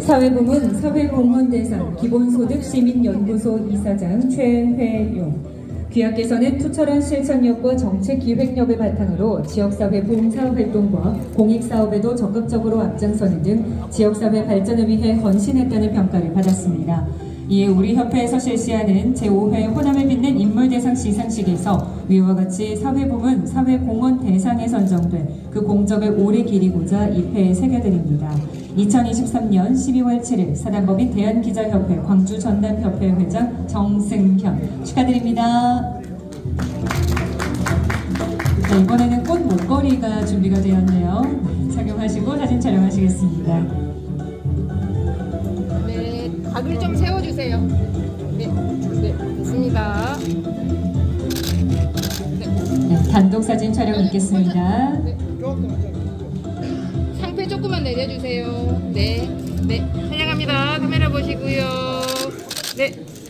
사회부문 사회공헌대상 기본소득 시민연구소 이사장 최회용 귀하께서는 투철한 실천력과 정책 기획력을 바탕으로 지역사회 봉사 활동과 공익사업에도 적극적으로 앞장서는 등 지역사회 발전을 위해 헌신했다는 평가를 받았습니다. 이에 우리 협회에서 실시하는 제5회 호남을 빛낸 인물대상 시상식에서 위와 같이 사회부문 대상에 선정돼 그 공적을 오래 기리고자 입회에 새겨드립니다. 2023년 12월 7일 사단법인 대한기자협회 광주 전남협회 회장 정승현 축하드립니다. 네, 이번에는 꽃 목걸이가 준비가 되었네요. 네, 착용하시고 사진 촬영하시겠습니다. 네, 각을 좀 세워주세요. 네, 네, 됐습니다. 네, 단독 사진 촬영 있겠습니다. 네. 상패 조금만 내려주세요. 네, 네, 촬영합니다. 카메라 보시고요. 네,